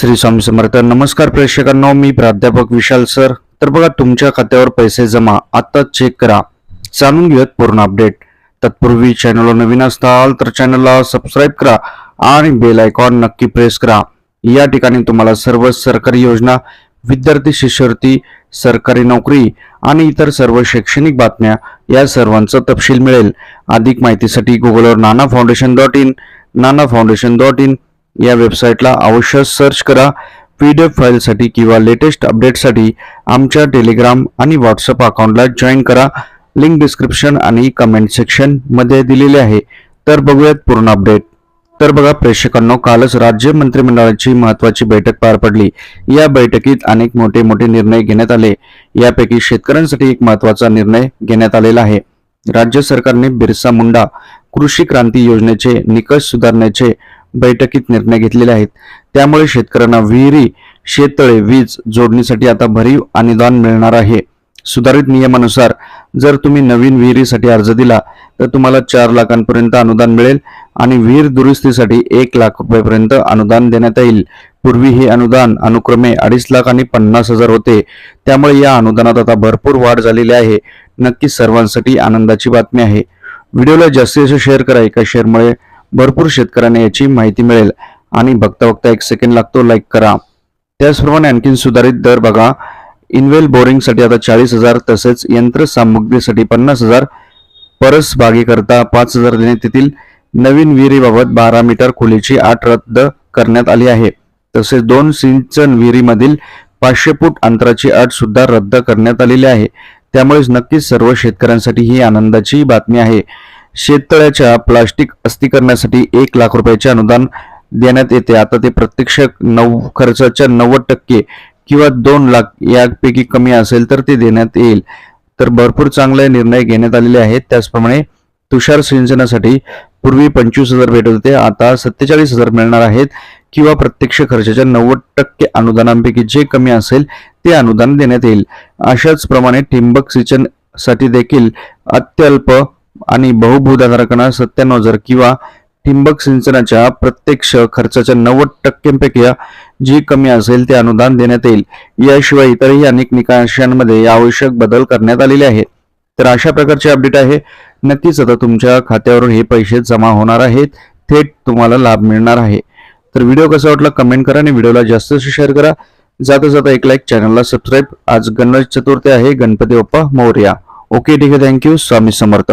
श्री स्वामी समर्थ. नमस्कार प्रेक्षकांनो मी प्राध्यापक विशाल सर. तर बघा तुमच्या खात्यावर पैसे जमा. आता चेक करा. जाणून घेऊयात पूर्ण अपडेट तत्पूर्वी चॅनलवर नवीन असताल तर चॅनलला सबस्क्राईब करा आणि बेल आयकॉन नक्की प्रेस करा. या ठिकाणी तुम्हाला सर्व सरकारी योजना विद्यार्थी शिष्यवृत्ती सरकारी नोकरी आणि इतर सर्व शैक्षणिक बातम्या या सर्वांचा तपशील मिळेल. अधिक माहितीसाठी गुगलवर Nana foundation dot in Nana foundation dot in या वेबसाईटला अवश्य सर्च करा. पी डी एफ फाईलसाठी किंवा लेटेस्ट अपडेटसाठी आमच्या टेलिग्राम आणि व्हॉट्सअप अकाउंटला जॉईन करा. लिंक डिस्क्रिप्शन आणि कमेंट सेक्शनमध्ये दिलेली दिलेले आहे. तर बघूयात पूर्ण अपडेट तर बघा प्रेक्षकांनो कालच राज्य मंत्रिमंडळाची महत्वाची बैठक पार पडली. या बैठकीत अनेक मोठे मोठे निर्णय घेण्यात आले. यापैकी शेतकऱ्यांसाठी एक महत्त्वाचा निर्णय घेण्यात आलेला आहे. राज्य सरकारने बिरसा मुंडा कृषी क्रांती योजनेचे निकष सुधारण्याचे बैठकीत निर्णय घेतलेले आहेत. त्यामुळे शेतकऱ्यांना विहिरी शेततळे वीज जोडणीसाठी आता भरीव अनुदान मिळणार आहे. सुधारित नियमानुसार जर तुम्ही नवीन विहिरीसाठी अर्ज दिला तर तुम्हाला चार लाखांपर्यंत अनुदान मिळेल आणि विहीर दुरुस्तीसाठी एक लाख रुपयेपर्यंत अनुदान देण्यात येईल. पूर्वी हे अनुदान अनुक्रमे अडीच लाख आणि पन्नास हजार होते. त्यामुळे या अनुदानात आता भरपूर वाढ झालेली आहे. नक्की सर्वांसाठी आनंदाची बातमी आहे. व्हिडिओला जास्तीत जास्त शेअर करा. एका शेअरमुळे भरपूर शेतकऱ्यांना याची माहिती मिळेल. आणि बघता बघता एक सेकंड लागतो लाईक करा. त्याचप्रमाणे आणखीन सुधारित दर बघा. इनवेल बोरिंगसाठी आता चाळीस हजार तसेच यंत्रसामुग्रीसाठी पन्नास हजार. परस बागेकरता पाच हजार देण्यात येतील. नवीन विहिरीबाबत बारा मीटर खोलीची आठ रद्द करण्यात आली आहे. तसेच दोन सिंचन विहिरीमधील पाचशे फूट अंतराची अट सुद्धा रद्द करण्यात आलेली आहे. त्यामुळेच नक्कीच सर्व शेतकऱ्यांसाठी ही आनंदाची बातमी आहे. शेततळ्याच्या प्लास्टिक अस्तीकरणासाठी एक लाख रुपयाचे अनुदान देण्यात येते. आता ते प्रत्यक्ष नऊ खर्चाच्या नव्वद टक्के किंवा दोन लाख यापैकी कमी असेल तर ते देण्यात येईल. तर भरपूर चांगले निर्णय घेण्यात आलेले आहेत. त्याचप्रमाणे तुषार सिंचनासाठी पूर्वी पंचवीस हजार भेटत होते. आता सत्तेचाळीस हजार मिळणार आहेत किंवा प्रत्यक्ष खर्चाच्या नव्वद टक्के अनुदानांपैकी जे कमी असेल ते अनुदान देण्यात येईल. अशाच प्रमाणे ठिंबक सिंचनसाठी देखील अत्यल्प आणि बहुभूधाधारकांना सत्त्याण्णव हजार किंवा ठिंबक सिंचनाच्या प्रत्यक्ष खर्चाच्या नव्वद टक्क्यांपैकी जी कमी असेल ते अनुदान देण्यात येईल. याशिवाय इतरही अनेक निकषांमध्ये आवश्यक बदल करण्यात आलेले आहेत. तर अशा प्रकारचे अपडेट आहे. नक्कीच आता तुमच्या खात्यावर हे पैसे जमा होणार आहेत. थेट तुम्हाला लाभ मिळणार आहे. तर व्हिडिओ कसा वाटला कमेंट करा आणि व्हिडिओला जास्त शेअर करा. जाता जाता एक लाईक चॅनलला सबस्क्राईब आज गणेश चतुर्थी आहे. गणपती बाप्पा मौर्या. ओके ठीक आहे. Thank you Swami Samarth.